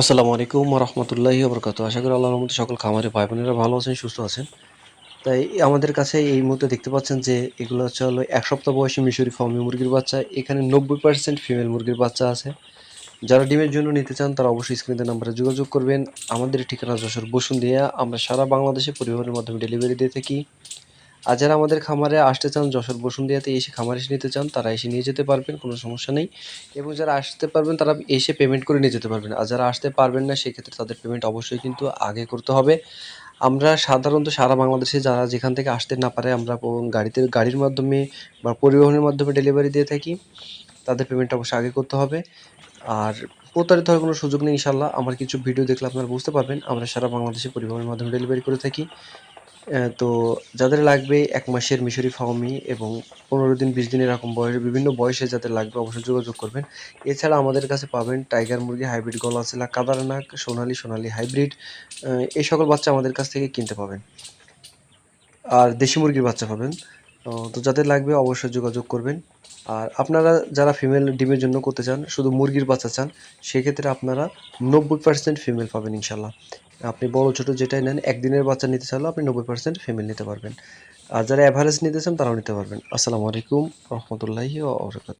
আসসালামু আলাইকুম রহমতুল্লাহি বরকাত আশা করি আল্লাহর মধ্যে সকল খামারে ভাই বোনেরা ভালো আছেন, সুস্থ আছেন। তাই আমাদের কাছে এই মুহূর্তে দেখতে পাচ্ছেন যে এগুলো হচ্ছে হলো এক সপ্তাহ বয়সী মিশরি ফার্মি মুরগির বাচ্চা। এখানে নব্বই পার্সেন্ট ফিমেল মুরগির বাচ্চা আছে। যারা ডিমের জন্য নিতে চান তারা অবশ্যই স্ক্রিনের নাম্বারে যোগাযোগ করবেন। আমাদের ঠিকানা যশোর বসুন দিয়ে আমরা সারা বাংলাদেশে পরিবহনের মাধ্যমে ডেলিভারি দিয়ে থাকি। আর যারা আমাদের খামারে আসতে চান, যশোর বসুন্ধিয়াতে এসে খামারে এসে নিতে চান, তারা এসে নিয়ে যেতে পারবেন, কোনো সমস্যা নেই। এবং যারা আসতে পারবেন, তারা এসে পেমেন্ট করে নিয়ে যেতে পারবেন। আর যারা আসতে পারবেন না, সেক্ষেত্রে তাদের পেমেন্ট অবশ্যই কিন্তু আগে করতে হবে। আমরা সাধারণত সারা বাংলাদেশে যারা যেখান থেকে আসতে না পারে, আমরা গাড়িতে, গাড়ির মাধ্যমে বা পরিবহনের মাধ্যমে ডেলিভারি দিয়ে থাকি। তাদের পেমেন্ট অবশ্যই আগে করতে হবে। আর প্রতারিত হওয়ার কোনো সুযোগ নেই ইনশাল্লাহ আমার কিছু ভিডিও দেখলে আপনারা বুঝতে পারবেন। আমরা সারা বাংলাদেশে পরিবহনের মাধ্যমে ডেলিভারি করে থাকি। তো যাদের লাগবে এক মাসের মিশরি ফাওমি এবং পনেরো দিন, বিশ দিন এরকম বয়সে, বিভিন্ন বয়সে যাদের লাগবে অবশ্যই যোগাযোগ করবেন। এছাড়া আমাদের কাছে পাবেন টাইগার মুরগি, হাইব্রিড গলাচিলা কাদারনাক সোনালি সোনালি হাইব্রিড এই সকল বাচ্চা আমাদের কাছ থেকে কিনতে পাবেন। আর দেশি মুরগির বাচ্চা পাবেন। তো যাদের লাগবে অবশ্যই যোগাযোগ করবেন। আর আপনারা যারা ফিমেল ডিমের জন্য করতে চান, শুধু মুরগির বাচ্চা চান, সেক্ষেত্রে আপনারা নব্বই পার্সেন্ট ফিমেল পাবেন ইনশাল্লাহ আপনি বড় ছোটো যেটাই নেন, একদিনের বাচ্চা নিতে চাইলেও আপনি নব্বই পার্সেন্ট ফিমেল নিতে পারবেন। আর যারা অ্যাভারেজ নিতে চান, তারাও নিতে পারবেন। আসসালামু আলাইকুম রহমতুল্লাহি